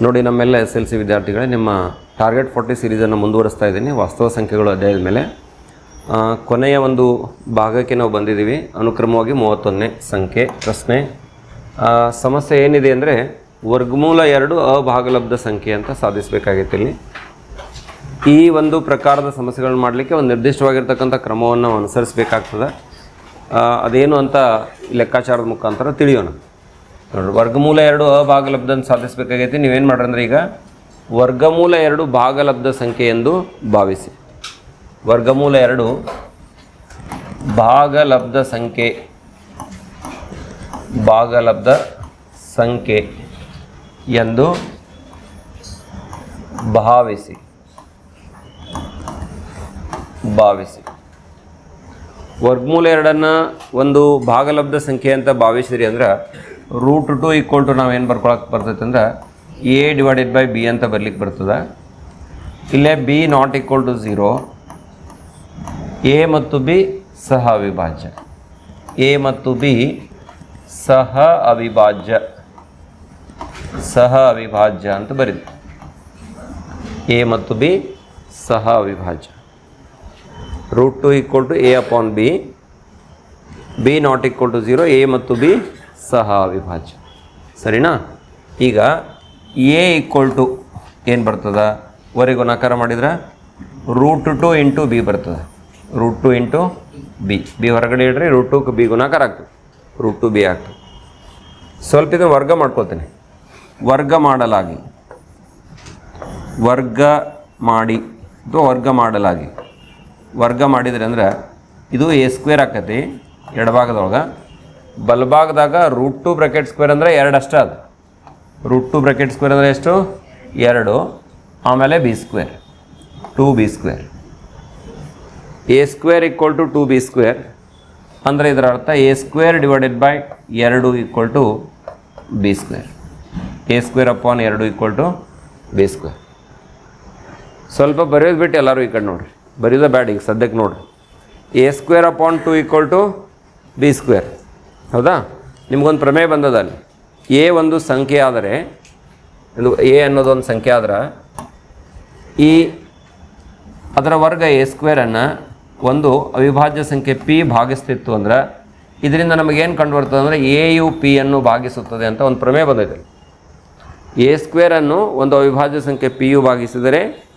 ನೋಡಿ, ನಮ್ಮೆಲ್ಲ S L C ವಿದ್ಯಾರ್ಥಿಗಳೇ, ನಿಮ್ಮ ಟಾರ್ಗೆಟ್ ಫೋರ್ಟಿ ಸೀರೀಸನ್ನು ಮುಂದುವರಿಸ್ತಾ ಇದ್ದೀನಿ. ವಾಸ್ತವ ಸಂಖ್ಯೆಗಳು ಅಧ್ಯಾಯದ ಮೇಲೆ. ಕೊನೆಯ ಒಂದು ಭಾಗಕ್ಕೆ ನಾವು ಬಂದಿದ್ದೀವಿ. ಅನುಕ್ರಮವಾಗಿ ಮೂವತ್ತೊಂದನೇ ಸಂಖ್ಯೆ ಪ್ರಶ್ನೆ. ಸಮಸ್ಯೆ ಏನಿದೆ ಅಂದರೆ, ವರ್ಗಮೂಲ ಎರಡು ಅಭಾಗಲಬ್ಧ ಸಂಖ್ಯೆ ಅಂತ ಸಾಧಿಸಬೇಕಾಗಿತ್ತು ಇಲ್ಲಿ. ಈ ಒಂದು ಪ್ರಕಾರದ ಸಮಸ್ಯೆಗಳನ್ನ ಮಾಡಲಿಕ್ಕೆ ಒಂದು ನಿರ್ದಿಷ್ಟವಾಗಿರ್ತಕ್ಕಂಥ ಕ್ರಮವನ್ನು ಅನುಸರಿಸಬೇಕಾಗ್ತದೆ. ಅದೇನು ಅಂತ ಲೆಕ್ಕಾಚಾರದ ಮುಖಾಂತರ ತಿಳಿಯೋಣ. ವರ್ಗಮೂಲ ಎರಡು ಅಭಾಗಲಬ್ಧನ ಸಾಧಿಸಬೇಕಾಗೈತಿ. ನೀವೇನು ಮಾಡ್ರಿ ಅಂದ್ರೆ ಈಗ ವರ್ಗಮೂಲ ಎರಡು ಭಾಗಲಬ್ಧ ಸಂಖ್ಯೆ ಎಂದು ಭಾವಿಸಿ. ವರ್ಗಮೂಲ ಎರಡು ಭಾಗಲಬ್ಧ ಸಂಖ್ಯೆ ಭಾಗಲಬ್ಧ ಸಂಖ್ಯೆ ಎಂದು ಭಾವಿಸಿ. ಭಾವಿಸಿ. ವರ್ಗಮೂಲ ಎರಡನ್ನು ಒಂದು ಭಾಗಲಬ್ಧ ಸಂಖ್ಯೆ ಅಂತ ಭಾವಿಸಿದ್ರಿ ಅಂದ್ರೆ ರೂಟ್ ಟು ಈಕ್ವಲ್ ಟು ನಾವೇನು ಬರ್ಕೊಳಕ್ಕೆ ಬರ್ತೈತೆ ಅಂದ್ರೆ ಎ ಡಿವೈಡೆಡ್ ಬೈ ಬಿ ಅಂತ ಬರ್ಲಿಕ್ಕೆ ಬರ್ತದೆ. ಇಲ್ಲೇ B not equal to zero, A ಮತ್ತು ಬಿ ಸಹ ಅವಿಭಾಜ್ಯ. ಎ ಮತ್ತು ಬಿ ಸಹ ಅವಿಭಾಜ್ಯ. ಸಹ ಅವಿಭಾಜ್ಯ ಅಂತ ಬರೀತು ಎ ಮತ್ತು ಬಿ ಸಹ ಅವಿಭಾಜ್ಯ. Root two equal to a upon b b not equal to zero, a ಮತ್ತು ಬಿ ಸಹ ಅವಿಭಾಜ್ಯ. ಸರಿನಾ? ಈಗ ಎ ಈಕ್ವಲ್ ಟು ಏನು ಬರ್ತದ? ವರೆಗೂ ನಕಾರ ಮಾಡಿದ್ರೆ? ರೂಟ್ ಟು ಇಂಟು ಬಿ ಬರ್ತದೆ. Root two into b b ಹೊರಗಡೆ ಇಡ್ರಿ ರೂಟ್ ಟು ಬಿ ಗುಣಾಕಾರ ಆಗ್ತದೆ. ರೂಟ್ ಟು ಬಿ ಆಗ್ತದೆ. ಸ್ವಲ್ಪ ಇದನ್ನು ವರ್ಗ ಮಾಡ್ಕೊತೀನಿ ವರ್ಗ ಮಾಡಲಾಗಿ. ವರ್ಗ ಮಾಡಿ ಅಥವಾ ವರ್ಗ ಮಾಡಲಾಗಿ. ವರ್ಗ ಮಾಡಿದ್ರೆ ಅಂದ್ರೆ ಇದು ಎ ಸ್ಕ್ವೇರ್ ಆಕತಿ, ಎಡಭಾಗದೊಳಗೆ. ಬಲಭಾಗದಾಗ ರೂಟ್ ಟು ಬ್ರಾಕೆಟ್ ಸ್ಕ್ವೇರ್ ಅಂದರೆ ಎರಡು ಅಷ್ಟೇ ಅದು. ರೂಟ್ ಟು ಬ್ರಾಕೆಟ್ ಸ್ಕ್ವೇರ್ ಅಂದರೆ ಎಷ್ಟು? ಎರಡು. ಆಮೇಲೆ b square two b square a square equal to two b square ಅಂದರೆ ಇದರ ಅರ್ಥ ಎ ಸ್ಕ್ವೇರ್ ಡಿವೈಡೆಡ್ ಬೈ ಎರಡು equal to b square a square upon ಎರಡು ಈಕ್ವಲ್ ಟು ಬಿ ಸ್ಕ್ವೇರ್ ಸ್ವಲ್ಪ ಬರೆಯೋದು ಬಿಟ್ಟು ಎಲ್ಲರೂ ಈ ಕಡೆ ನೋಡಿರಿ. ಬರೆಯೋದೇ ಬ್ಯಾಡ ಈಗ ಸದ್ಯಕ್ಕೆ ನೋಡಿರಿ. A square upon two equal to b square ಹೌದಾ? ನಿಮಗೊಂದು ಪ್ರಮೇಯ ಬಂದದ ಅಲ್ಲಿ ಎ ಒಂದು ಸಂಖ್ಯೆ ಆದರೆ, ಒಂದು ಎ ಅನ್ನೋದೊಂದು ಸಂಖ್ಯೆ ಆದ್ರೆ, ಈ ಅದರ ವರ್ಗ ಎ ಸ್ಕ್ವೇರನ್ನು ಒಂದು ಅವಿಭಾಜ್ಯ ಸಂಖ್ಯೆ ಪಿ ಭಾಗಿಸ್ತಿತ್ತು ಅಂದ್ರೆ, ಇದರಿಂದ ನಮಗೇನು ಕಂಡು ಬರ್ತದೆ ಅಂದರೆ ಎ ಯು ಪಿ ಅನ್ನು ಭಾಗಿಸುತ್ತದೆ ಅಂತ ಒಂದು ಪ್ರಮೇಯ ಬಂದೈತೆ. ಎ ಸ್ಕ್ವೇರನ್ನು ಒಂದು ಅವಿಭಾಜ್ಯ ಸಂಖ್ಯೆ ಪಿ ಯು ಭಾಗಿಸಿದರೆ,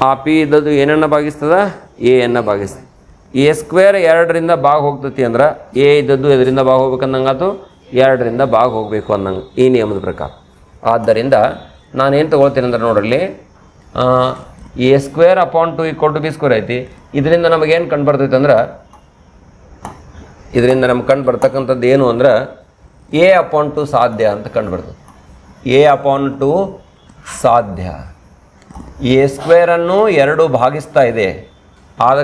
ಆ ಪಿ ಇದ್ದದ್ದು ಏನನ್ನು ಭಾಗಿಸ್ತದ? ಎ ಅನ್ನು ಭಾಗಿಸ್ತದೆ. ಎ ಸ್ಕ್ವೇರ್ ಎರಡರಿಂದ ಭಾಗ ಹೋಗ್ತತಿ ಅಂದ್ರೆ ಎ ಇದ್ದದ್ದು ಇದರಿಂದ ಭಾಗ ಹೋಗ್ಬೇಕಂದಂಗಾತು ಎರಡರಿಂದ ಭಾಗ ಹೋಗಬೇಕು ಅನ್ನಂಗೆ ಈ ನಿಯಮದ ಪ್ರಕಾರ. ಆದ್ದರಿಂದ ನಾನೇನು ತೊಗೊಳ್ತೀನಿ ಅಂದ್ರೆ ನೋಡ್ರಲ್ಲಿ a square upon two equal to b square ಐತಿ. ಇದರಿಂದ ನಮಗೇನು ಕಂಡು ಬರ್ತೈತೆ ಅಂದ್ರೆ, ಇದರಿಂದ ನಮ್ಗೆ ಕಂಡು ಬರ್ತಕ್ಕಂಥದ್ದು ಏನು ಅಂದ್ರೆ, ಎ ಅಪಾನ್ ಟು ಸಾಧ್ಯ ಅಂತ ಕಂಡು ಬರ್ತದೆ ಎ ಅಪಾನ್ ಟು ಸಾಧ್ಯ. ಎ ಸ್ಕ್ವೇರನ್ನು ಎರಡು ಭಾಗಿಸ್ತಾ ಇದೆ. ಆದ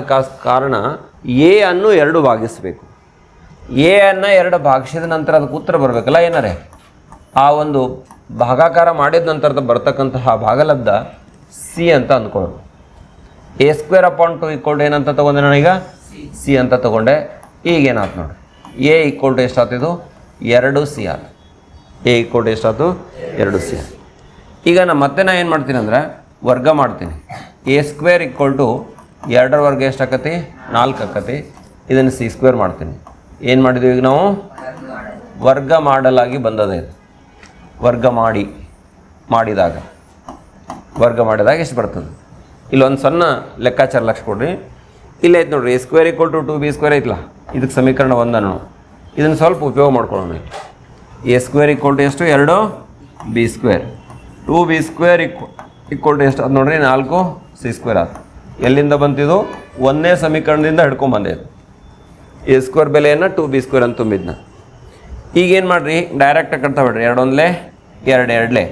ಕಾರಣ ಎ ಅನ್ನು ಎರಡು ಭಾಗಿಸಬೇಕು. ಎ ಅನ್ನು ಎರಡು ಭಾಗಿಸಿದ ನಂತರ ಅದಕ್ಕೆ ಉತ್ತರ ಬರಬೇಕಲ್ಲ ಏನಾರೆ? ಆ ಒಂದು ಭಾಗಾಕಾರ ಮಾಡಿದ ನಂತರದ ಬರ್ತಕ್ಕಂತಹ ಭಾಗಲಬ್ಧ ಸಿ ಅಂತ ಅಂದ್ಕೊಳ್ಳೋದು. A square upon two equal ಏನಂತ ತೊಗೊಂಡೆ ನಾನೀಗ ಸಿ ಅಂತ ತೊಗೊಂಡೆ. ಈಗೇನಾಯ್ತು ನೋಡಿ. ಎ ಈಕ್ವಲ್ ಟು ಎಷ್ಟಾಗ್ತಿದ್ದು ಎರಡು ಸಿ ಆದ ಎ ಈಕ್ವಲ್ ಟು ಎಷ್ಟಾಯ್ತು ಎರಡು ಸಿ ಈಗ ನಾನು ಮತ್ತೆ ನಾನು ಏನು ಮಾಡ್ತೀನಿ ಅಂದರೆ ವರ್ಗ ಮಾಡ್ತೀನಿ. ಎ ಸ್ಕ್ವೇರ್ ಈಕ್ವಲ್ ಟು ಎರಡರ ವರ್ಗ ಎಷ್ಟು ಆಕತಿ ನಾಲ್ಕು ಆಕತಿ ಇದನ್ನು ಸಿ ಸ್ಕ್ವೇರ್ ಮಾಡ್ತೀನಿ. ಏನು ಮಾಡಿದ್ವಿ ಈಗ ನಾವು? ವರ್ಗ ಮಾಡಲಾಗಿ ಬಂದದ ವರ್ಗ ಮಾಡಿ, ಮಾಡಿದಾಗ. ವರ್ಗ ಮಾಡಿದಾಗ ಎಷ್ಟು ಬರ್ತದೆ? ಇಲ್ಲೊಂದು ಸಣ್ಣ ಲೆಕ್ಕಾಚಾರ ಲಕ್ಷ ಕೊಡ್ರಿ. ಇಲ್ಲ ಐತೆ ನೋಡ್ರಿ, a square equal to two b square ಐತಲ್ಲ ಇದಕ್ಕೆ ಸಮೀಕರಣ ಒಂದನ್ನು ಇದನ್ನು ಸ್ವಲ್ಪ ಉಪಯೋಗ ಮಾಡ್ಕೊಳ್ಳೋಣ ಎ ಸ್ಕ್ವೇರ್ ಈಕ್ವಲ್ ಟು ಎಷ್ಟು? ಎರಡು. B square. Two b square equal equal to ಎಷ್ಟು? ಅದು ನೋಡ್ರಿ, ನಾಲ್ಕು. ಸಿ ಸ್ಕ್ವೇರ್ ಆಯ್ತು ಎಲ್ಲಿಂದ ಬಂತಿದ್ದು ಒಂದನೇ ಸಮೀಕರಣದಿಂದ ಹಿಡ್ಕೊಂಬಂದಿದ್ದು ಎ ಸ್ಕ್ವೇರ್ ಬೆಲೆಯನ್ನು ಟು ಬಿ ಸ್ಕ್ವೇರ್ ಅಂತ ತುಂಬಿದ್ನ. ಈಗೇನು ಮಾಡಿರಿ? ಡೈರೆಕ್ಟಾಗಿ ಕಟ್ತಾ ಬಿಡ್ರಿ. ಎರಡೊಂದಲೇ, ಎರಡು ಎರಡಲೇ.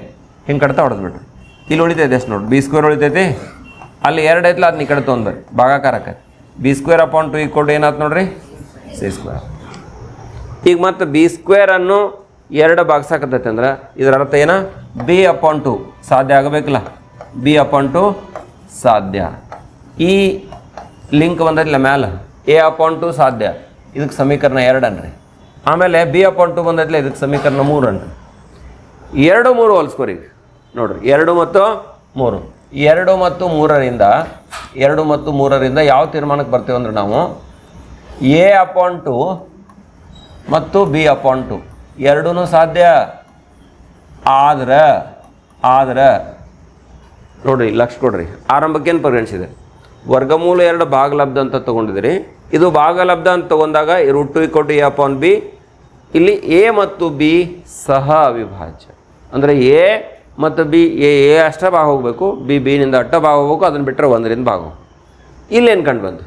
ಹಿಂಗೆ ಕಟ್ತಾ ಹೊಡೆದ್ಬಿಡ್ರಿ ಇಲ್ಲಿ ಉಳಿತೈತೆ ಎಷ್ಟು ನೋಡಿ. ಬಿ ಸ್ಕ್ವೇರ್ ಉಳಿತೈತಿ. ಅಲ್ಲಿ ಎರಡು ಐತ್ಲ ಅದನ್ನ ಈ ಕಡೆ ತೊಗೊಂಡ್ಬರ್ರಿ ಭಾಗಾಕಾರಕ್ಕೆ. B square upon two equal ಏನಾಯ್ತು ನೋಡ್ರಿ? C square. ಈಗ ಮತ್ತು ಬಿ ಸ್ಕ್ವೇರನ್ನು ಎರಡು ಭಾಗಿಸಾಕತ್ತೈತೆ ಅಂದ್ರೆ ಇದರ ಅರ್ಥ ಏನ? B upon two. ಸಾಧ್ಯ ಆಗಬೇಕಲ್ಲ. ಬಿ ಅಪಾನ್ ಟು ಸಾಧ್ಯ. ಈ ಲಿಂಕ್ ಬಂದೈತಿಲ್ಲ ಮ್ಯಾಲೆ. ಎ ಅಪಾನ್ ಟು ಸಾಧ್ಯ. ಇದಕ್ಕೆ ಸಮೀಕರಣ ಎರಡು ಅನ್ರಿ. ಆಮೇಲೆ ಬಿ ಅಪಾನ್ ಟು ಬಂದೈತಿಲ್ಲ ಇದಕ್ಕೆ ಸಮೀಕರಣ ಮೂರು ಅನ್ರಿ. ಎರಡು ಮೂರು ಹೋಲ್ಸ್ಕೊರಿ ನೋಡ್ರಿ, ಎರಡು ಮತ್ತು ಮೂರು. ಎರಡು ಮತ್ತು ಮೂರರಿಂದ, ಎರಡು ಮತ್ತು ಮೂರರಿಂದ ಯಾವ ತೀರ್ಮಾನಕ್ಕೆ ಬರ್ತೀವಿ ಅಂದ್ರೆ ನಾವು ಎ ಅಪಾನ್ ಟು ಮತ್ತು ಬಿ ಅಪಾನ್ ಟು ಎರಡೂ ಸಾಧ್ಯ. ಆದ್ರೆ ಆದ್ರೆ, ನೋಡ್ರಿ, ಲಕ್ಷ ಕೊಡ್ರಿ. ಆರಂಭಕ್ಕೇನು ಪರಿಗಣಿಸಿದೆ? ವರ್ಗಮೂಲ ಎರಡು ಭಾಗಲಬ್ಧ ಅಂತ ತೊಗೊಂಡಿದ್ರಿ ಇದು ಭಾಗಲಬ್ಧ ಅಂತ ತಗೊಂಡಾಗ root two to a upon b ಇಲ್ಲಿ ಎ ಮತ್ತು ಬಿ ಸಹ ಅವಿಭಾಜ್ಯ. ಅಂದರೆ ಎ ಮತ್ತು ಬಿ ಎ ಎ ಅಷ್ಟೇ ಭಾಗ ಹೋಗಬೇಕು. ಬಿ ಬಿನಿಂದ ಅಟ್ಟ ಭಾಗ ಹೋಗಬೇಕು. ಅದನ್ನು ಬಿಟ್ಟರೆ ಒಂದರಿಂದ ಭಾಗ ಹೋಗ್ಬೇಕು. ಇಲ್ಲೇನು ಕಂಡು ಬಂತು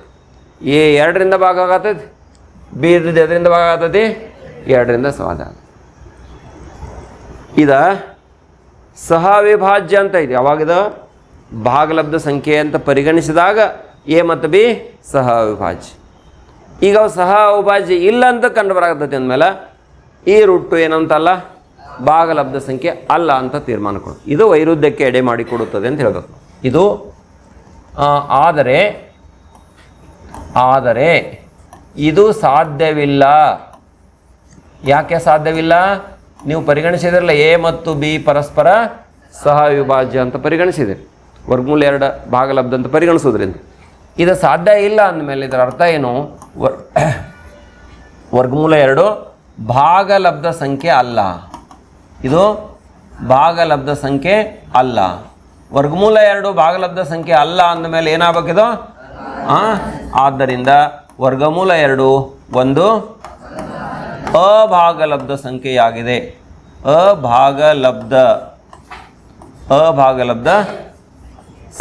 ಎ ಎರಡರಿಂದ ಭಾಗ ಆಗತ್ತೈತಿ? ಬಿ ಇದ್ದಿದ್ದು ಎದರಿಂದ ಭಾಗ ಆಗತ್ತೈತಿ? ಎರಡರಿಂದ ಸಮಾಧ ಇದ ಸಹ ಅವಿಭಾಜ್ಯ ಅಂತ ಇದೆ? ಯಾವಾಗಿದ ಭಾಗಲಬ್ಧ ಸಂಖ್ಯೆ ಅಂತ ಪರಿಗಣಿಸಿದಾಗ ಎ ಮತ್ತು ಬಿ ಸಹ ಅವಿಭಾಜ್ಯ. ಈಗ ಅವು ಸಹ ಅವಿಭಾಜ್ಯ ಇಲ್ಲ ಅಂತ ಕಂಡು ಬರಾಕತ್ತೈತಿ ಅಂದಮೇಲೆ ಈ ರುಟ್ಟು ಏನಂತಲ್ಲ? ಭಾಗಲಬ್ಧ ಸಂಖ್ಯೆ ಅಲ್ಲ ಅಂತ ತೀರ್ಮಾನ ಕೊಡು ಇದು ವೈರುಧ್ಯಕ್ಕೆ ಎಡೆ ಮಾಡಿಕೊಡುತ್ತದೆ ಅಂತ ಹೇಳಬೇಕು ಇದು ಆದರೆ ಆದರೆ ಇದು ಸಾಧ್ಯವಿಲ್ಲ. ಯಾಕೆ ಸಾಧ್ಯವಿಲ್ಲ? ನೀವು ಪರಿಗಣಿಸಿದ್ರಲ್ಲ ಎ ಮತ್ತು ಬಿ ಪರಸ್ಪರ ಸಹ ವಿಭಾಜ್ಯ ಅಂತ ಪರಿಗಣಿಸಿದಿರಿ. ವರ್ಗಮೂಲ ಎರಡು ಭಾಗಲಬ್ಧ ಅಂತ ಪರಿಗಣಿಸೋದ್ರಿಂದ ಇದು ಸಾಧ್ಯ ಇಲ್ಲ ಅಂದಮೇಲೆ ಇದರ ಅರ್ಥ ಏನು? ವರ್ ವರ್ಗಮೂಲ ಎರಡು ಭಾಗಲಬ್ಧ ಸಂಖ್ಯೆ ಅಲ್ಲ. ಇದು ಭಾಗಲಬ್ಧ ಸಂಖ್ಯೆ ಅಲ್ಲ. ವರ್ಗಮೂಲ ಎರಡು ಭಾಗಲಬ್ಧ ಸಂಖ್ಯೆ ಅಲ್ಲ ಅಂದಮೇಲೆ ಏನಾಗಬೇಕಿದು ಆ? ಆದ್ದರಿಂದ ವರ್ಗಮೂಲ ಎರಡು ಒಂದು ಅಭಾಗಲಬ್ಧ ಸಂಖ್ಯೆಯಾಗಿದೆ. ಅಭಾಗಲಬ್ಧ. ಅಭಾಗಲಬ್ಧ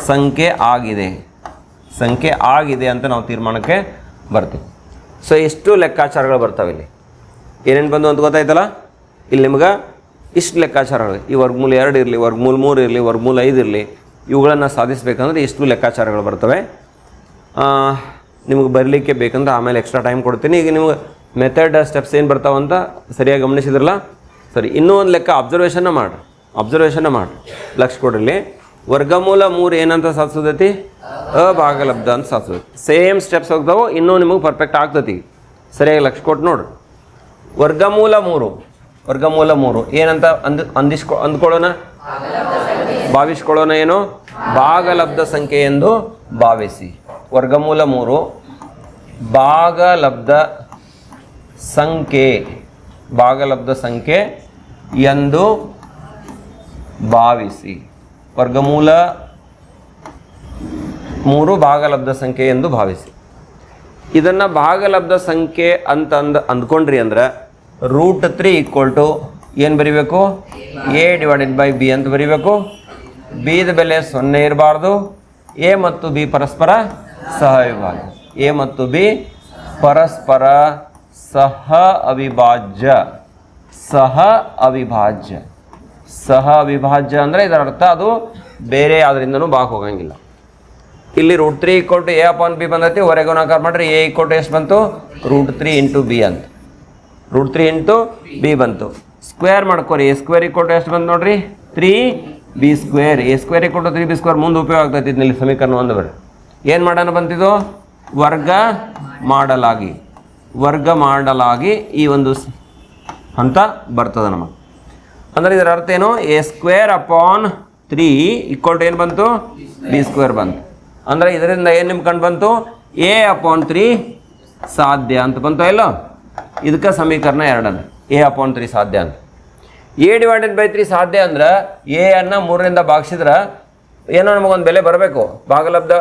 ಸಂಖ್ಯೆ ಆಗಿದೆ. ಸಂಖ್ಯೆ ಆಗಿದೆ ಅಂತ ನಾವು ತೀರ್ಮಾನಕ್ಕೆ ಬರ್ತೀವಿ. ಸೊ ಎಷ್ಟು ಲೆಕ್ಕಾಚಾರಗಳು ಬರ್ತಾವೆ ಇಲ್ಲಿ? ಏನೇನು ಬಂದು ಅಂತ ಗೊತ್ತಾಯ್ತಲ್ಲ? ಇಲ್ಲಿ ನಿಮ್ಗೆ ಇಷ್ಟು ಲೆಕ್ಕಾಚಾರಗಳು. ಈ ವರ್ಗಮೂಲ ಎರಡು ಇರಲಿ ವರ್ಗಮೂಲ ಮೂರು ಇರಲಿ ವರ್ಗಮೂಲ ಐದು ಇರಲಿ, ಇವುಗಳನ್ನು ಸಾಧಿಸಬೇಕಂದ್ರೆ ಎಷ್ಟು ಲೆಕ್ಕಾಚಾರಗಳು ಬರ್ತವೆ. ನಿಮಗೆ ಬರಲಿಕ್ಕೆ ಬೇಕಂದ್ರೆ ಆಮೇಲೆ ಎಕ್ಸ್ಟ್ರಾ ಟೈಮ್ ಕೊಡ್ತೀನಿ. ಈಗ ನಿಮಗೆ ಮೆಥಡ್ ಸ್ಟೆಪ್ಸ್ ಏನು ಬರ್ತಾವಂತ ಸರಿಯಾಗಿ ಗಮನಿಸಿದ್ರಲ್ಲ? ಸರಿ ಇನ್ನೂ ಒಂದು ಲೆಕ್ಕ ಅಬ್ಸರ್ವೇಷನ್ನ ಮಾಡಿ ಅಬ್ಸರ್ವೇಷನ್ನ ಮಾಡಿ ಲಕ್ಷ ಕೊಡ್ರಿ ವರ್ಗಮೂಲ ಮೂರು ಏನಂತ ಸಾಧಿಸೋದೈತಿ ಅಭಾಗಲಬ್ಧ ಅಂತ ಸಾಧಿಸೋದು ಸೇಮ್ ಸ್ಟೆಪ್ಸ್ ಹೋಗ್ತಾವೆ ಇನ್ನೂ ನಿಮಗೆ ಪರ್ಫೆಕ್ಟ್ ಆಗ್ತತಿ. ಸರಿಯಾಗಿ ಲಕ್ಷ ಕೊಟ್ಟು ನೋಡ್ರಿ ವರ್ಗಮೂಲ ಮೂರು. ವರ್ಗಮೂಲ ಮೂರು. ಏನಂತ ಅಂದ್, ಅಂದಿಸ್ಕೊ, ಅಂದ್ಕೊಳ್ಳೋಣ? ಭಾವಿಸ್ಕೊಳ್ಳೋಣ ಏನು? ಭಾಗಲಬ್ಧ ಸಂಖ್ಯೆ ಎಂದು ಭಾವಿಸಿ. ವರ್ಗಮೂಲ ಮೂರು. ಭಾಗಲಬ್ಧ ಸಂಖ್ಯೆ. ಭಾಗಲಬ್ಧ ಸಂಖ್ಯೆ ಎಂದು ಭಾವಿಸಿ. ವರ್ಗಮೂಲ ಮೂರು ಭಾಗಲಬ್ಧ ಸಂಖ್ಯೆ ಎಂದು ಭಾವಿಸಿ. ಇದನ್ನು ಭಾಗಲಬ್ಧ ಸಂಖ್ಯೆ ಅಂತ ಅಂದ್ ಅಂದ್ಕೊಂಡ್ರಿ ಅಂದ್ರೆ ರೂಟ್ ತ್ರೀ ಈಕ್ವಲ್ ಟು ಏನು ಬರೀಬೇಕು? ಎ ಡಿವೈಡೆಡ್ ಬೈ ಬಿ ಅಂತ ಬರಿಬೇಕು. ಬಿದ ಬೆಲೆ ಸೊನ್ನೆ ಇರಬಾರ್ದು. ಎ ಮತ್ತು ಬಿ ಪರಸ್ಪರ ಸಹ ಎ ಮತ್ತು ಬಿ ಪರಸ್ಪರ ಸಹ ಅವಿಭಾಜ್ಯ. ಸಹ ಅವಿಭಾಜ್ಯ. ಸಹ ವಿಭಾಜ್ಯ ಅಂದರೆ ಇದರ ಅರ್ಥ ಅದು ಬೇರೆ ಯಾವುದರಿಂದನೂ ಬಾಕ್ ಹೋಗಂಗಿಲ್ಲ ಇಲ್ಲಿ root three equal to a upon b ಬಂದೈತಿ, ಹೊರಗೆ ಗುಣಾಕಾರ ಮಾಡಿರಿ ಎ ಈಕ್ವಲ್ ಟು ಎಷ್ಟು ಬಂತು ರೂಟ್ ತ್ರೀ ಇಂಟು ಬಿ ಅಂತ. ರೂಟ್ ತ್ರೀ ಇಂಟು ಬಿ ಬಂತು. ಸ್ಕ್ವೇರ್ ಮಾಡ್ಕೊರಿ ಎ ಸ್ಕ್ವೇರ್ ಈಕ್ವಲ್ ಟು ಎಷ್ಟು ಬಂತು ನೋಡ್ರಿ. Three b square a square equal to three b square ಮುಂದೆ ಉಪಯೋಗ ಆಗ್ತೈತಿ ಇಲ್ಲಿ ಸಮೀಕರಣ ಒಂದು ಬರ್ರಿ. ಏನು ಮಾಡೋಣ ಬಂತಿದ್ದು ವರ್ಗ ಮಾಡಲಾಗಿ ವರ್ಗ ಮಾಡಲಾಗಿ ಈ ಒಂದು ಹಂತ ಬರ್ತದೆ ನಮಗೆ. ಅಂದ್ರೆ ಇದರ ಅರ್ಥ ಏನು? A square upon three equal to ಏನು ಬಂತು? ಬಿ ಸ್ಕ್ವೇರ್ ಬಂತು. ಅಂದರೆ ಇದರಿಂದ ಏನು ನಿಮ್ಗೆ ಕಂಡು ಬಂತು? ಎ ಅಪಾನ್ ತ್ರೀ ಸಾಧ್ಯ ಅಂತ ಬಂತು ಇಲ್ಲ? ಇದಕ್ಕೆ ಸಮೀಕರಣ ಎರಡನ್ನು ಎ ಅಪಾನ್ ತ್ರೀ ಸಾಧ್ಯ ಅಂತ. ಎ ಡಿವೈಡೆಡ್ ಬೈ ತ್ರೀ ಸಾಧ್ಯ ಅಂದ್ರೆ ಎ ಅನ್ನು ಮೂರರಿಂದ ಭಾಗಿಸಿದ್ರೆ ಏನೋ ನಮಗೊಂದು ಬೆಲೆ ಬರಬೇಕು. ಭಾಗಲಬ್ಧ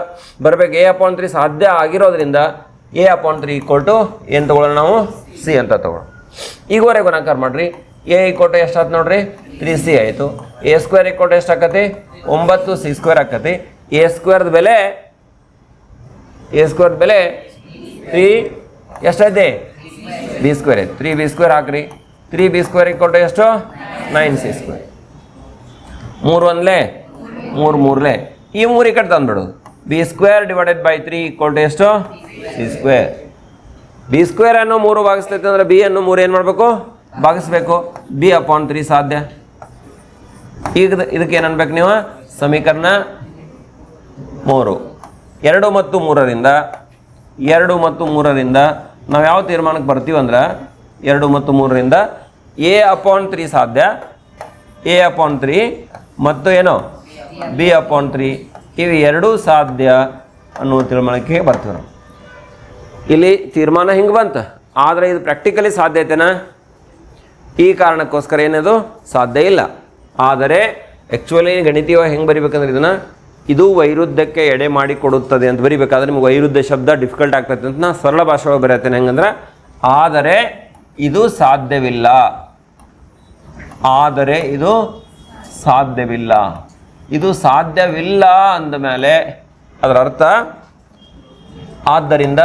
ಬರಬೇಕು. ಎ ಅಪಾನ್ ತ್ರೀ ಸಾಧ್ಯ ಆಗಿರೋದ್ರಿಂದ a upon three equal to ಏನು ತೊಗೊಳ್ಳೋಣ ನಾವು? ಸಿ ಅಂತ ತೊಗೊಳ್ಳೋಣ. ಈಗವರೆಗೆ ಗುಣಾಕಾರ ಮಾಡ್ರಿ. ಎ ಇಕ್ವಲ್ ಟು ಎಷ್ಟು ಆಯ್ತು ನೋಡ್ರಿ? ತ್ರೀ ಸಿ ಆಯಿತು. ಎ ಸ್ಕ್ವೇರ್ ಇಕ್ವಲ್ ಟು ಎಷ್ಟು ಆಕತಿ? ಒಂಬತ್ತು ಸಿ ಸ್ಕ್ವೇರ್ ಆಕತಿ. ಎ ಸ್ಕ್ವೇರ್ದ ಬೆಲೆ ಎ ಸ್ಕ್ವೇರ್ ಬೆಲೆ ತ್ರೀ ಎಷ್ಟೈತೆ ಬಿ ಸ್ಕ್ವೇರ್ ಐತೆ. ತ್ರೀ ಬಿ ಸ್ಕ್ವೇರ್ ಹಾಕ್ರಿ. Three b square equal to ಎಷ್ಟು? ನೈನ್ ಸಿ ಸ್ಕ್ವೇರ್ ಮೂರು ಒಂದ್ಲೆ? ಮೂರು ಮೂರ್ಲೆ. ಈ ಮೂರು ಈ ಕಡೆ b square divided by three equal to ಎಷ್ಟು? ಸಿ ಸ್ಕ್ವೇರ್ ಬಿ ಸ್ಕ್ವೇರ್ ಅನ್ನು ಮೂರು ಭಾಗಿಸ್ತೈತೆ ಅಂದ್ರೆ ಬಿ ಅನ್ನು ಮೂರು ಏನು ಮಾಡಬೇಕು? ಭಾಗಿಸ್ಬೇಕು. ಬಿ ಅಪಾನ್ ತ್ರೀ ಸಾಧ್ಯ. ಈಗ ಇದಕ್ಕೆ ಏನು ಅನ್ಬೇಕು ನೀವು? ಸಮೀಕರಣ ಮೂರು. ಎರಡು ಮತ್ತು ಮೂರರಿಂದ, ಎರಡು ಮತ್ತು ಮೂರರಿಂದ ನಾವು ಯಾವ ತೀರ್ಮಾನಕ್ಕೆ ಬರ್ತೀವಂದ್ರೆ ಎರಡು ಮತ್ತು ಮೂರರಿಂದ ಎ ಅಪಾನ್ ತ್ರೀ ಸಾಧ್ಯ. ಎ ಅಪಾನ್ ತ್ರೀ ಮತ್ತು ಏನು? ಬಿ ಅಪಾನ್ ತ್ರೀ ಇವು ಎರಡೂ ಸಾಧ್ಯ ಅನ್ನುವ ತೀರ್ಮಾನಕ್ಕೆ ಬರ್ತೀವಿ ನಾವು. ಇಲ್ಲಿ ತೀರ್ಮಾನ ಹಿಂಗೆ ಬಂತು. ಆದರೆ ಇದು ಪ್ರಾಕ್ಟಿಕಲಿ ಸಾಧ್ಯ ಐತೆನಾ? ಈ ಕಾರಣಕ್ಕೋಸ್ಕರ ಏನದು? ಸಾಧ್ಯ ಇಲ್ಲ. ಆದರೆ ಆ್ಯಕ್ಚುಲಿ ಗಣಿತೀಯವಾಗಿ ಹೆಂಗೆ ಬರಿಬೇಕಂದ್ರೆ ಇದನ್ನು? ಇದು ವೈರುದ್ಧಕ್ಕೆ ಎಡೆ ಮಾಡಿ ಕೊಡುತ್ತದೆ ಅಂತ ಬರಿಬೇಕಾದ್ರೆ ನಿಮ್ಗೆ ವೈರುದ್ಧ ಶಬ್ದ ಡಿಫಿಕಲ್ಟ್ ಆಗ್ತೈತೆ ಅಂತ ನಾನು ಸರಳ ಭಾಷೆಯೊಳಗೆ ಬರೆಯತ್ತೇನೆ. ಹೆಂಗಂದ್ರೆ, ಆದರೆ ಇದು ಸಾಧ್ಯವಿಲ್ಲ. ಆದರೆ ಇದು ಸಾಧ್ಯವಿಲ್ಲ. ಇದು ಸಾಧ್ಯವಿಲ್ಲ ಅಂದ ಮೇಲೆ ಅದರ ಅರ್ಥ, ಆದ್ದರಿಂದ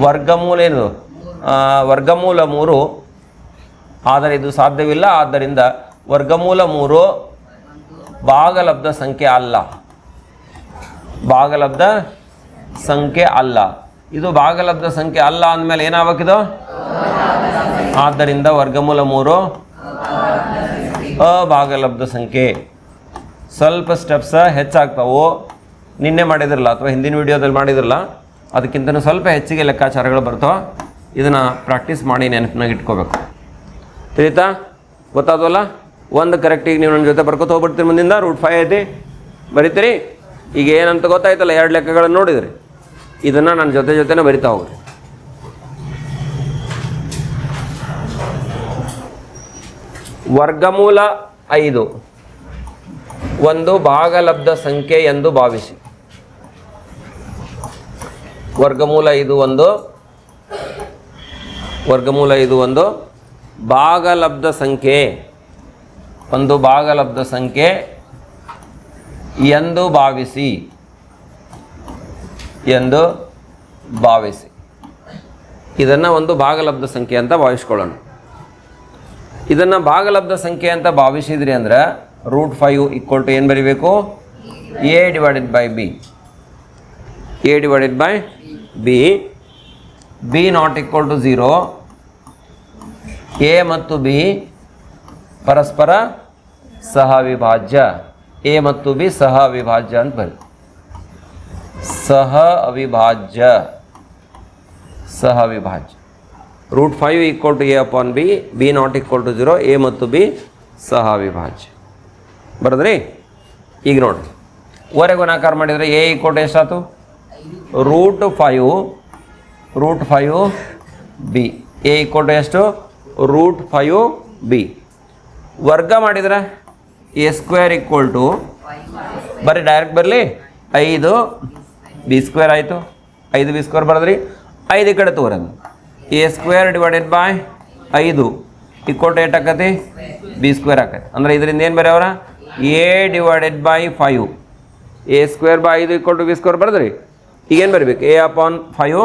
ವರ್ಗಮೂಲ ಏನು ವರ್ಗಮೂಲ ಮೂರು ಆದರೆ ಇದು ಸಾಧ್ಯವಿಲ್ಲ. ಆದ್ದರಿಂದ ವರ್ಗಮೂಲ ಮೂರು ಭಾಗಲಬ್ಧ ಸಂಖ್ಯೆ ಅಲ್ಲ. ಭಾಗಲಬ್ಧ ಸಂಖ್ಯೆ ಅಲ್ಲ. ಇದು ಭಾಗಲಬ್ಧ ಸಂಖ್ಯೆ ಅಲ್ಲ ಅಂದಮೇಲೆ ಏನಾಗಬೇಕಿದು ಆದ್ದರಿಂದ ವರ್ಗಮೂಲ ಮೂರು ಅಭಾಗಲಬ್ಧ ಸಂಖ್ಯೆ. ಸ್ವಲ್ಪ ಸ್ಟೆಪ್ಸ ಹೆಚ್ಚಾಗ್ತಾವು. ನಿನ್ನೆ ಮಾಡಿದ್ರಲ್ಲ ಅಥವಾ ಹಿಂದಿನ ವಿಡಿಯೋದಲ್ಲಿ ಮಾಡಿದ್ರಲ್ಲ? ಅದಕ್ಕಿಂತ ಸ್ವಲ್ಪ ಹೆಚ್ಚಿಗೆ ಲೆಕ್ಕಾಚಾರಗಳು ಬರ್ತಾವೆ. ಇದನ್ನು ಪ್ರಾಕ್ಟೀಸ್ ಮಾಡಿ ನೆನಪಿನಾಗ ಇಟ್ಕೋಬೇಕು. ತಿಳಿತಾ? ಗೊತ್ತಾದಲ್ಲ ಒಂದು ಕರೆಕ್ಟಿಗೆ ನೀವು ನನ್ನ ಜೊತೆ ಬರ್ಕೋತ ಹೋಗ್ಬಿಡ್ತೀರಿ ಮುಂದಿಂದ ರೂಟ್ ಫೈವ್ ಐತಿ. ಬರೀತೀರಿ? ಈಗ ಏನಂತ ಗೊತ್ತಾಯ್ತಲ್ಲ, ಎರಡು ಲೆಕ್ಕಗಳನ್ನು ನೋಡಿದ್ರಿ. ಇದನ್ನು ನನ್ನ ಜೊತೆ ಜೊತೆನೇ ಬರಿತಾ ಹೋಗ್ರಿ. ವರ್ಗಮೂಲ ಐದು. ಒಂದು ಭಾಗಲಬ್ಧ ಸಂಖ್ಯೆ ಎಂದು ಭಾವಿಸಿ. ವರ್ಗಮೂಲ ಐದು ಒಂದು. ವರ್ಗಮೂಲ ಐದು ಒಂದು. ಭಾಗಲಬ್ಧ ಸಂಖ್ಯೆ. ಒಂದು ಭಾಗಲಬ್ಧ ಸಂಖ್ಯೆ. ಎಂದು ಭಾವಿಸಿ. ಎಂದು ಭಾವಿಸಿ. ಇದನ್ನು ಒಂದು ಭಾಗಲಬ್ಧ ಸಂಖ್ಯೆ ಅಂತ ಭಾವಿಸ್ಕೊಳ್ಳೋಣ. ಇದನ್ನು ಭಾಗಲಬ್ಧ ಸಂಖ್ಯೆ ಅಂತ ಭಾವಿಸಿದ್ರಿ ಅಂದರೆ ರೂಟ್ ಫೈವ್ ಈಕ್ವಲ್ ಟು ಏನು ಬರೀಬೇಕು? A divided by b. A divided by b. B not equal to zero. A ಮತ್ತು ಬಿ ಪರಸ್ಪರ ಸಹ ವಿಭಾಜ್ಯ ಎ ಮತ್ತು ಬಿ ಸಹ ಅವಿಭಾಜ್ಯ ಅಂತ ಬರಿ ಸಹ ಅವಿಭಾಜ್ಯ ಸಹ ಅವಿಭಾಜ್ಯ root five equal to a upon b b not equal to zero a ಮತ್ತು ಬಿ ಸಹ ಅವಿಭಾಜ್ಯ ಬರದ್ರಿ? ಈಗ ನೋಡಿರಿ ಓರೆಗೆ ಗುಣಾಕಾರ ಮಾಡಿದರೆ ಎ ಈಕ್ವಲ್ ಟು ಎಷ್ಟಾಯ್ತು? Root five root five b. A equal to ಎಷ್ಟು? Root five b. ವರ್ಗ ಮಾಡಿದ್ರೆ ಎ ಸ್ಕ್ವೇರ್ ಈಕ್ವಲ್ ಟು ಬರ್ರಿ ಡೈರೆಕ್ಟ್ ಬರಲಿ. ಐದು ಬಿ ಸ್ಕ್ವೇರ್ ಆಯಿತು. ಐದು ಬಿ ಸ್ಕ್ವೇರ್ ಬರೋದ್ರಿ. ಐದು ಈ ಕಡೆ ತೋರೋದು. ಎ ಸ್ಕ್ವೇರ್ ಡಿವೈಡೆಡ್ ಬೈ ಐದು ಈಕ್ವಲ್ ಟು ಏಟ್ ಆಕತಿ? ಬಿ ಸ್ಕ್ವೇರ್ ಆಕತಿ. ಅಂದ್ರೆ ಇದರಿಂದ ಏನು ಬರೆಯವ್ರ? A divided by five a square by ಐದು ಈಕ್ವಲ್ ಟು ಬಿ ಸ್ಕ್ವೇರ್ ಬರೋದ್ರಿ. ಈಗೇನು ಬರಿಬೇಕು? ಎ ಅಪಾನ್ ಫೈವ್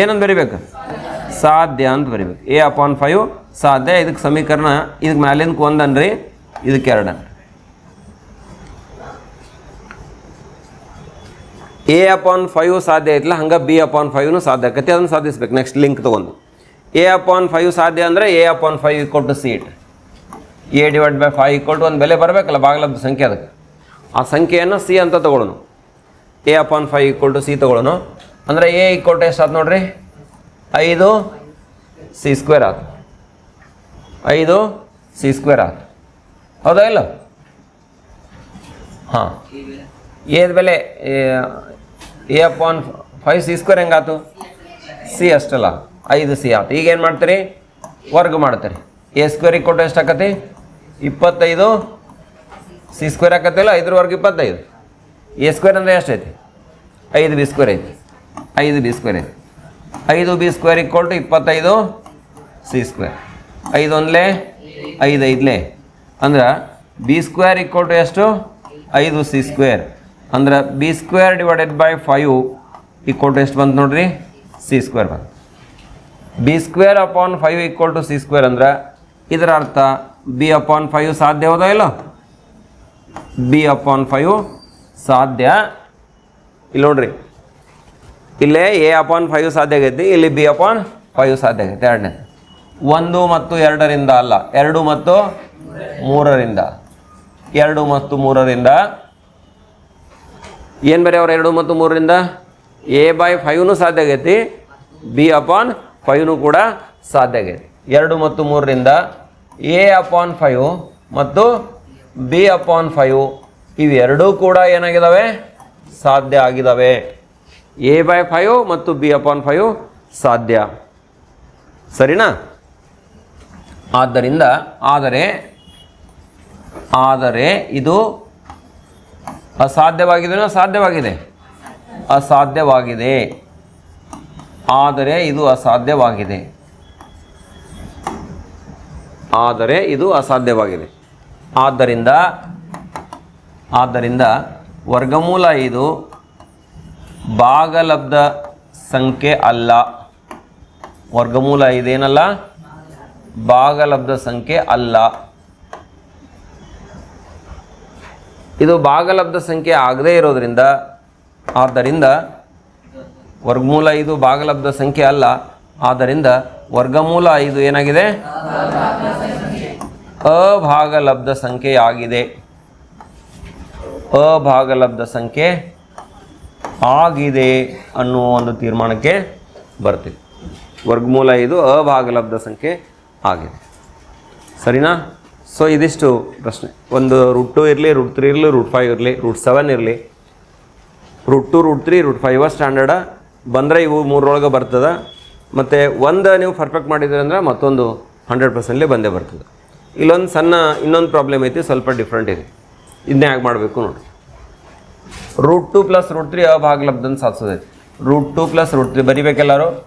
ಏನೊಂದು ಬರಿಬೇಕು? ಸಾಧ್ಯ ಅಂತ ಬರಿಬೇಕು. ಎ ಅಪಾನ್ ಫೈವ್ ಸಾಧ್ಯ. ಇದಕ್ಕೆ ಸಮೀಕರಣ ಇದಕ್ಕೆ ಮ್ಯಾಲಿಂದಕ್ಕೆ ಒಂದನ್ರಿ ಇದಕ್ಕೆ ಎರಡನ್ರಿ ಎ ಅಪಾನ್ ಫೈವ್ ಸಾಧ್ಯ ಐತಲ್ಲ ಹಂಗೆ ಬಿ ಅಪಾನ್ ಫೈವ್ನು ಸಾಧ್ಯ ಆಕತಿ. ಅದನ್ನು ಸಾಧಿಸ್ಬೇಕು. ನೆಕ್ಸ್ಟ್ ಲಿಂಕ್ ತೊಗೊಂಡು. ಎ ಅಪಾನ್ ಫೈವ್ ಸಾಧ್ಯ ಅಂದರೆ a upon five equal to seat a divide by five equal to ಒಂದು ಬೆಲೆ ಬರಬೇಕಲ್ಲ ಬಾಗ್ಲಬ್ದ ಸಂಖ್ಯೆ ಅದಕ್ಕೆ. ಆ ಸಂಖ್ಯೆಯನ್ನು ಸಿ ಅಂತ ತೊಗೊಳ್ಳೋಣ a upon five equal to c ತೊಗೊಳ್ಳೋಣ ಅಂದರೆ ಎ ಈಕ್ವಲ್ ಟು ಎಷ್ಟು ಆಯ್ತು ನೋಡ್ರಿ? ಐದು ಸಿ ಸ್ಕ್ವೇರ್ ಆಯ್ತು ಐದು ಸಿ ಸ್ಕ್ವೇರ್ ಆತು. ಹೌದಾ ಇಲ್ಲ? ಹಾಂ. ಏದ ಬೆಲೆ, a upon five c square ಹೆಂಗಾತು c ಅಷ್ಟಲ್ಲ, ಐದು ಸಿ ಆಯ್ತು ಈಗ ಏನು ಮಾಡ್ತೀರಿ? ವರ್ಗ ಮಾಡ್ತೀರಿ ಎ ಸ್ಕ್ವೇರಿಗೆ ಕೊಟ್ಟು ಎಷ್ಟು ಆಕತಿ? ಇಪ್ಪತ್ತೈದು. ಸಿ ಸ್ಕ್ವೇರ್ ಹಾಕತ್ತಿಲ್ಲ ಐದ್ರ ವರ್ಗ ಇಪ್ಪತ್ತೈದು. ಎ ಸ್ಕ್ವೇರ್ ಅಂದರೆ ಎಷ್ಟೈತಿ ಐದು ಬಿ ಸ್ಕ್ವೇರ್ ಐತಿ. ಐದು ಬಿ ಸ್ಕ್ವೇರ್ ಐತಿ. ಐದು ಬಿ ಸ್ಕ್ವೇರ್ ಈಕ್ವಲ್ ಟು ಇಪ್ಪತ್ತೈದು ಸಿ ಸ್ಕ್ವೇರ್. ಐದು ಒಂದ್ಲೆ? ಐದು ಐದ್ಲೆ. ಅಂದ್ರೆ ಬಿ ಸ್ಕ್ವೇರ್ ಈಕ್ವಲ್ ಟು ಎಷ್ಟು? ಐದು ಸಿ ಸ್ಕ್ವೇರ್. ಅಂದ್ರೆ b square divided by five equal to ಎಷ್ಟು ಬಂತು ನೋಡ್ರಿ? ಸಿ ಸ್ಕ್ವೇರ್ ಬಂತು. B square upon five equal to c square ಅಂದ್ರೆ ಇದರ ಅರ್ಥ ಬಿ ಅಪಾನ್ ಫೈವ್ ಸಾಧ್ಯ ಹೌದಾ ಇಲ್ಲ? ಬಿ ಅಪಾನ್ ಫೈವ್ ಸಾಧ್ಯ. ಇಲ್ಲ ನೋಡ್ರಿ. ಇಲ್ಲೇ ಎ ಅಪಾನ್ ಫೈವ್ ಸಾಧ್ಯ ಆಗೈತಿ, ಇಲ್ಲಿ ಬಿ ಅಪಾನ್ ಫೈವ್ ಸಾಧ್ಯ ಆಗೈತಿ ಎರಡನೇ ಒಂದು ಮತ್ತು ಎರಡರಿಂದ ಅಲ್ಲ, ಎರಡು ಮತ್ತು ಮೂರರಿಂದ. ಎರಡು ಮತ್ತು ಮೂರರಿಂದ. ಏನು ಬೇರೆ ಅವ್ರು ಎರಡು ಮತ್ತು ಮೂರರಿಂದ? ಎ ಬೈ ಫೈವ್ನು ಸಾಧ್ಯ ಆಗೈತಿ ಬಿ ಅಪಾನ್ ಫೈವ್ನು ಕೂಡ ಸಾಧ್ಯ ಆಗೈತಿ. ಎರಡು ಮತ್ತು ಮೂರರಿಂದ ಎ ಅಪಾನ್ ಫೈವ್ ಮತ್ತು ಬಿ ಅಪಾನ್ ಫೈವ್ ಇವೆರಡೂ ಕೂಡ ಏನಾಗಿದ್ದಾವೆ ಸಾಧ್ಯ ಆಗಿದ್ದಾವೆ ಎ ಬೈ ಫೈವ್ ಮತ್ತು ಬಿ ಅಪಾನ್ ಫೈವ್ ಸಾಧ್ಯ. ಸರಿನಾ? ಆದ್ದರಿಂದ ಆದರೆ ಆದರೆ ಇದು ಅಸಾಧ್ಯವಾಗಿದೆ ಸಾಧ್ಯವಾಗಿದೆ. ಅಸಾಧ್ಯವಾಗಿದೆ. ಆದರೆ ಇದು ಅಸಾಧ್ಯವಾಗಿದೆ. ಆದರೆ ಇದು ಅಸಾಧ್ಯವಾಗಿದೆ. ಆದ್ದರಿಂದ ಆದ್ದರಿಂದ ವರ್ಗಮೂಲ ಇದು ಭಾಗಲಬ್ಧ ಸಂಖ್ಯೆ ಅಲ್ಲ. ವರ್ಗಮೂಲ ಇದೇನಲ್ಲ ಭಾಗಲಬ್ಧ ಸಂಖ್ಯೆ ಅಲ್ಲ. ಇದು ಭಾಗಲಬ್ಧ ಸಂಖ್ಯೆ ಆಗದೇ ಇರೋದ್ರಿಂದ, ಆದ್ದರಿಂದ ವರ್ಗಮೂಲ ಇದು ಭಾಗಲಬ್ಧ ಸಂಖ್ಯೆ ಅಲ್ಲ. ಆದ್ದರಿಂದ ವರ್ಗಮೂಲ ಇದು ಏನಾಗಿದೆ? ಅಭಾಗಲಬ್ಧ ಸಂಖ್ಯೆ ಆಗಿದೆ ಅಭಾಗಲಬ್ಧ ಸಂಖ್ಯೆ ಆಗಿದೆ ಅನ್ನುವ ಒಂದು ತೀರ್ಮಾನಕ್ಕೆ ಬರ್ತೀವಿ ವರ್ಗಮೂಲ ಇದು ಅಭಾಗಲಬ್ಧ ಸಂಖ್ಯೆ ಆಗಿದೆ. ಸರಿನಾ? ಸೊ ಇದಿಷ್ಟು ಪ್ರಶ್ನೆ. ಒಂದು ರೂಟ್ ಟು ಇರಲಿ ರೂಟ್ ತ್ರೀ ಇರಲಿ ರೂಟ್ ಫೈವ್ ಇರಲಿ ರೂಟ್ ಸೆವೆನ್ ಇರಲಿ. Root two root three root five standard ಬಂದರೆ ಇವು ಮೂರರೊಳಗೆ ಬರ್ತದೆ. ಮತ್ತು ಒಂದು ನೀವು ಪರ್ಫೆಕ್ಟ್ ಮಾಡಿದ್ರಿ ಅಂದ್ರೆ ಮತ್ತೊಂದು ಹಂಡ್ರೆಡ್ ಪರ್ಸೆಂಟ್ಲಿ ಬಂದೇ ಬರ್ತದೆ. ಇಲ್ಲೊಂದು ಸಣ್ಣ ಇನ್ನೊಂದು ಪ್ರಾಬ್ಲಮ್ ಐತಿ, ಸ್ವಲ್ಪ ಡಿಫ್ರೆಂಟ್ ಇದೆ. ಇದನ್ನೇ ಯಾಕೆ ಮಾಡಬೇಕು ನೋಡಿ root two plus root three ಅಭಾಗಲಬ್ಧನ ಸಾಧಿಸೋದೈತಿ root two plus root three ಬರಿಬೇಕೆಲ್ಲರೂ?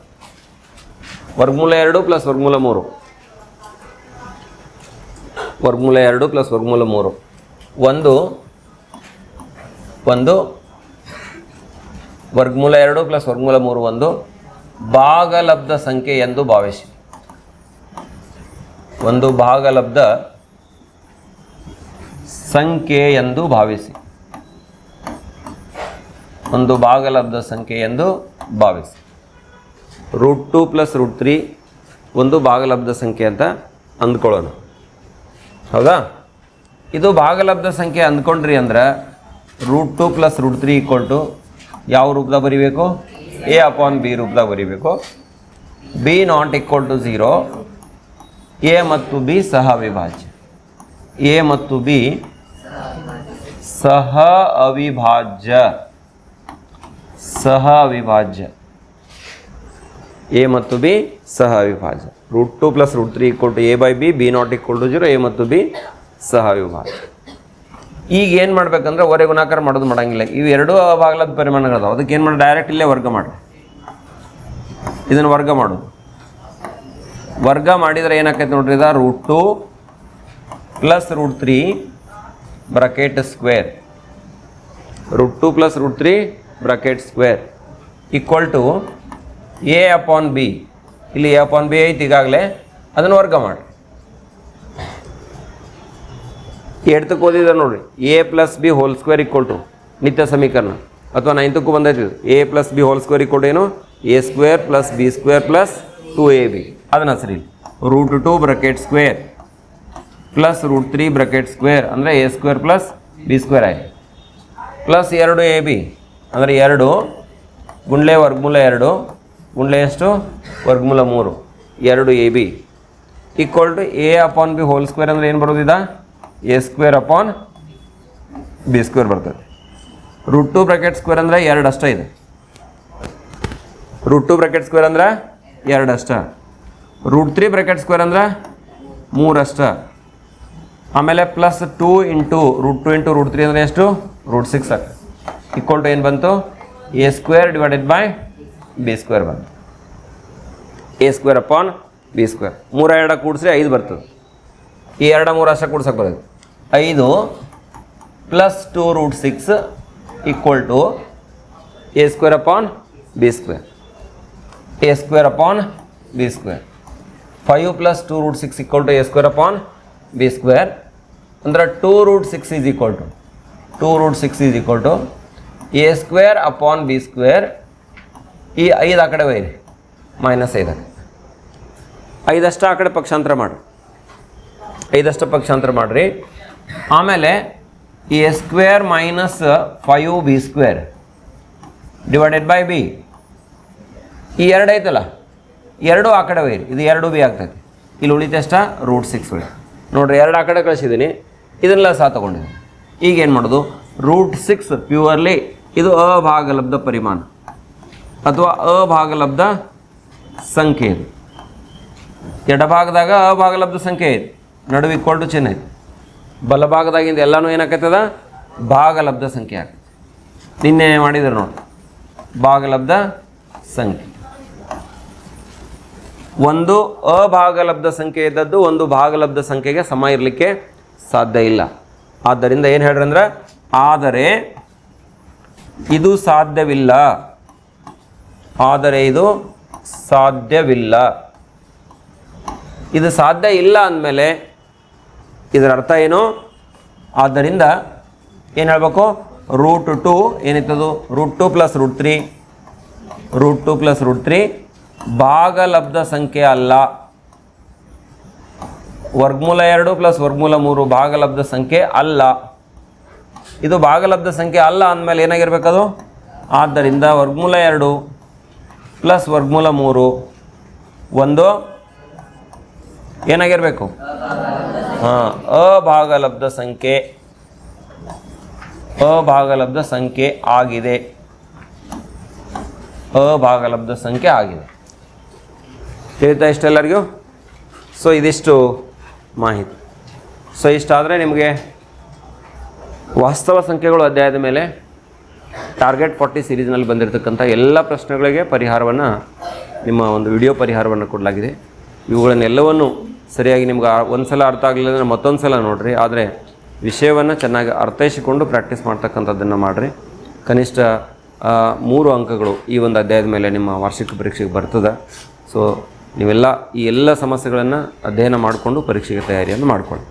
ವರ್ಗಮೂಲ ಎರಡು ಪ್ಲಸ್ ವರ್ಗಮೂಲ ಮೂರು. ವರ್ಗಮೂಲ ಎರಡು ಪ್ಲಸ್ ವರ್ಗಮೂಲ ಮೂರು. ಒಂದು ಒಂದು, ವರ್ಗಮೂಲ ಎರಡು ಪ್ಲಸ್ ವರ್ಗಮೂಲ ಮೂರು ಒಂದು ಭಾಗಲಬ್ಧ ಸಂಖ್ಯೆ ಎಂದು ಭಾವಿಸಿ. ಒಂದು ಭಾಗಲಬ್ಧ ಸಂಖ್ಯೆ ಎಂದು ಭಾವಿಸಿ. ಒಂದು ಭಾಗಲಬ್ಧ ಸಂಖ್ಯೆ ಎಂದು ಭಾವಿಸಿ. Root two plus root three ಒಂದು ಭಾಗಲಬ್ಧ ಸಂಖ್ಯೆ ಅಂತ ಅಂದ್ಕೊಳ್ಳೋಣ. ಹೌದಾ? ಇದು ಭಾಗಲಬ್ಧ ಸಂಖ್ಯೆ ಅಂದ್ಕೊಂಡ್ರಿ ಅಂದ್ರೆ root two plus root three equal to ಯಾವ ರೂಪದಾಗ ಬರಿಬೇಕು? ಎ ಅಪಾನ್ ಬಿ ರೂಪದಾಗ ಬರಿಬೇಕು. B not equal to zero a ಮತ್ತು ಬಿ ಸಹ ಅವಿಭಾಜ್ಯ. ಎ ಮತ್ತು ಬಿ ಸಹ ಅವಿಭಾಜ್ಯ. ಸಹ ಅವಿಭಾಜ್ಯ. ಎ ಮತ್ತು ಬಿ ಸಹ ಅವಿಭಾಜ್ಯ. Root two plus root three equal to a by b b not equal to zero a ಮತ್ತು ಬಿ ಸಹ ಅವಿಭಾಜ್ಯ. ಈಗ ಏನು ಮಾಡ್ಬೇಕಂದ್ರೆ ಹೊರೆ ಗುಣಾಕಾರ ಮಾಡೋದು ಮಾಡೋಂಗಿಲ್ಲ. ಇವು ಎರಡೂ ಭಾಗಲದ ಪರಿಮಾಣಗಳದಾವೆ. ಅದಕ್ಕೆ ಏನು ಮಾಡಿ ಡೈರೆಕ್ಟ್ ಇಲ್ಲೇ ವರ್ಗ ಮಾಡಿ. ಇದನ್ನು ವರ್ಗ ಮಾಡೋದು. ವರ್ಗ ಮಾಡಿದರೆ ಏನಾಕೈತೆ ನೋಡ್ರಿ ಇದು? Root two plus root three bracket square root two plus root three bracket square equal to a upon b ಇಲ್ಲಿ ಎ ಅಪಾನ್ ಬಿ ಐತಿ ಈಗಾಗಲೇ. ಅದನ್ನು ವರ್ಗ ಮಾಡಿ. ಎಡ್ತಕ್ಕೆ ಓದಿದ ನೋಡ್ರಿ. A plus b whole square equal to ನಿತ್ಯ ಸಮೀಕರಣ. ಅಥವಾ ನೈನ್ತಕ್ಕೂ ಬಂದೈತಿ a plus b whole square equal to ಏನು? A square plus b square plus two a b ಅದನ್ನ ಸರಿ root two bracket square plus root three bracket square ಅಂದರೆ a square plus b square ಆಯ್ತು. ಪ್ಲಸ್ ಎರಡು a b ಅಂದರೆ ಎರಡು, ಗುಂಡ್ಲೆ ವರ್ಗಮೂಲ ಎರಡು, ಗುಂಡ್ಲೆ ಎಷ್ಟು? ವರ್ಗಮೂಲ ಮೂರು. ಎರಡು a b equal to a upon b whole square ಅಂದರೆ ಏನು ಬರೋದಿದ? A square upon b square ಬರ್ತದೆ. ರೂಟ್ ಟು ಬ್ರಾಕೆಟ್ ಸ್ಕ್ವೇರ್ ಅಂದರೆ ಎರಡು ಅಷ್ಟ ಇದೆ. ರೂಟ್ ಟು ಬ್ರಾಕೆಟ್ ಸ್ಕ್ವೇರ್ ಅಂದ್ರೆ ಎರಡು ಅಷ್ಟ. ರೂಟ್ ತ್ರೀ ಬ್ರಾಕೆಟ್ ಸ್ಕ್ವೇರ್ ಅಂದ್ರೆ ಮೂರಷ್ಟ ಆಮೇಲೆ plus two into root two into root three ಅಂದರೆ ಎಷ್ಟು? ರೂಟ್ ಸಿಕ್ಸ್ ಆಗ್ತದೆ. ಈಕ್ವಲ್ ಟು ಏನು ಬಂತು? A square divided by b square ಬಂತು. A square upon b square ಮೂರ ಎರಡ ಕೂಡಿಸ್ರೆ ಐದು ಬರ್ತದೆ. ಈ ಎರಡ ಮೂರು ಅಷ್ಟೇ ಕೂಡ್ಸಕ್ಕೆ ಬರೋದು ಐದು plus two root six equal to a square upon b square a square upon b square five plus two root six equal to a square upon b square ಅಂದ್ರೆ two root six is equal to two root six is equal to a square upon b square ಈ ಐದು ಆ ಕಡೆ ಒಯ್ಯಿರಿ minus ಐದು. ಐದಷ್ಟು ಆ ಕಡೆ ಪಕ್ಷಾಂತರ ಮಾಡಿರಿ. ಐದಷ್ಟು ಪಕ್ಷಾಂತರ ಮಾಡಿರಿ. ಆಮೇಲೆ a square minus five b square divided by b ಈ ಎರಡು ಐತಲ್ಲ? ಎರಡು ಆ ಕಡೆ ಒಯ್ಯಿರಿ ಇದು ಎರಡು ಬಿ ಆಗ್ತೈತಿ. ಇಲ್ಲಿ ಉಳಿತಷ್ಟ ರೂಟ್ ಸಿಕ್ಸ್ ಉಳಿ ನೋಡಿರಿ, ಎರಡು ಆ ಕಡೆ ಕಳಿಸಿದ್ದೀನಿ ಇದನ್ನೆಲ್ಲ ಸಹ ತೊಗೊಂಡಿದ್ದೀನಿ. ಈಗ ಏನು ಮಾಡೋದು? ರೂಟ್ ಸಿಕ್ಸ್ ಪ್ಯೂರ್ಲಿ ಇದು ಅಭಾಗಲಬ್ಧ ಪರಿಮಾಣ ಅಥವಾ ಅಭಾಗಲಬ್ಧ ಸಂಖ್ಯೆ ಇದು. ಎಡಭಾಗದಾಗ ಅಭಾಗಲಬ್ಧ ಸಂಖ್ಯೆ ಐತಿ ನಡುವೆ ಇಕ್ವಲ್ ಚಿಹ್ನೆ ಐತಿ ಬಲಭಾಗದಾಗಿಂದ ಎಲ್ಲನೂ ಏನಾಕೈತದ ಭಾಗಲಬ್ಧ ಸಂಖ್ಯೆ ಆಗ್ತದೆ ನಿನ್ನೆ ಮಾಡಿದ್ರು ನೋಡಿ. ಭಾಗಲಬ್ಧ ಸಂಖ್ಯೆ. ಒಂದು ಅಭಾಗಲಬ್ಧ ಸಂಖ್ಯೆ ಇದ್ದದ್ದು ಒಂದು ಭಾಗಲಬ್ಧ ಸಂಖ್ಯೆಗೆ ಸಮ ಇರಲಿಕ್ಕೆ ಸಾಧ್ಯ ಇಲ್ಲ. ಆದ್ದರಿಂದ ಏನು ಹೇಳ್ರಿ ಅಂದ್ರೆ, ಆದರೆ ಇದು ಸಾಧ್ಯವಿಲ್ಲ. ಆದರೆ ಇದು ಸಾಧ್ಯವಿಲ್ಲ. ಇದು ಸಾಧ್ಯ ಇಲ್ಲ ಅಂದಮೇಲೆ ಇದರ ಅರ್ಥ ಏನು? ಆದ್ದರಿಂದ ಏನು ಹೇಳಬೇಕು? Root two ಏನಿತ್ತದು? Root two plus root three. Root two plus root three ಭಾಗಲಬ್ಧ ಸಂಖ್ಯೆ ಅಲ್ಲ. ವರ್ಗಮೂಲ ಎರಡು ಪ್ಲಸ್ ವರ್ಗಮೂಲ ಮೂರು ಭಾಗಲಬ್ಧ ಸಂಖ್ಯೆ ಅಲ್ಲ. ಇದು ಭಾಗಲಬ್ಧ ಸಂಖ್ಯೆ ಅಲ್ಲ ಅಂದಮೇಲೆ ಏನಾಗಿರ್ಬೇಕದು? ಆದ್ದರಿಂದ ವರ್ಗಮೂಲ ಎರಡು ಪ್ಲಸ್ ವರ್ಗಮೂಲ ಮೂರು ಒಂದು ಏನಾಗಿರಬೇಕು? ಹಾಂ ಅಭಾಗಲಬ್ಧ ಸಂಖ್ಯೆ. ಅಭಾಗಲಬ್ಧ ಸಂಖ್ಯೆ ಆಗಿದೆ. ಅಭಾಗಲಬ್ಧ ಸಂಖ್ಯೆ ಆಗಿದೆ. ತಿಳಿತಾ ಇಷ್ಟೆಲ್ಲರಿಗೂ ಸೊ, ಇದಿಷ್ಟು ಮಾಹಿತಿ. ಸೊ, ಇಷ್ಟಾದರೆ ನಿಮಗೆ ವಾಸ್ತವ ಸಂಖ್ಯೆಗಳು ಅಧ್ಯಾಯದ ಮೇಲೆ ಟಾರ್ಗೆಟ್ ಫಾರ್ಟಿ ಸೀರೀಸ್ನಲ್ಲಿ ಬಂದಿರತಕ್ಕಂಥ ಎಲ್ಲ ಪ್ರಶ್ನೆಗಳಿಗೆ ಪರಿಹಾರವನ್ನು ನಿಮ್ಮ ಒಂದು ವಿಡಿಯೋ ಪರಿಹಾರವನ್ನು ಕೊಡಲಾಗಿದೆ. ಇವುಗಳನ್ನೆಲ್ಲವನ್ನು ಸರಿಯಾಗಿ ನಿಮ್ಗೆ ಒಂದು ಸಲ ಅರ್ಥ ಆಗಲಿಲ್ಲ ಅಂದರೆ ಮತ್ತೊಂದು ಸಲ ನೋಡಿರಿ. ಆದರೆ ವಿಷಯವನ್ನು ಚೆನ್ನಾಗಿ ಅರ್ಥೈಸಿಕೊಂಡು ಪ್ರಾಕ್ಟೀಸ್ ಮಾಡ್ತಕ್ಕಂಥದ್ದನ್ನು ಮಾಡಿರಿ. ಕನಿಷ್ಠ ಮೂರು ಅಂಕಗಳು ಈ ಒಂದು ಅಧ್ಯಾಯದ ಮೇಲೆ ನಿಮ್ಮ ವಾರ್ಷಿಕ ಪರೀಕ್ಷೆಗೆ ಬರ್ತದೆ. ಸೊ ನೀವೆಲ್ಲ ಈ ಎಲ್ಲ ಸಮಸ್ಯೆಗಳನ್ನು ಅಧ್ಯಯನ ಮಾಡಿಕೊಂಡು ಪರೀಕ್ಷೆಗೆ ತಯಾರಿಯನ್ನು ಮಾಡಿಕೊಳ್ಳಿ.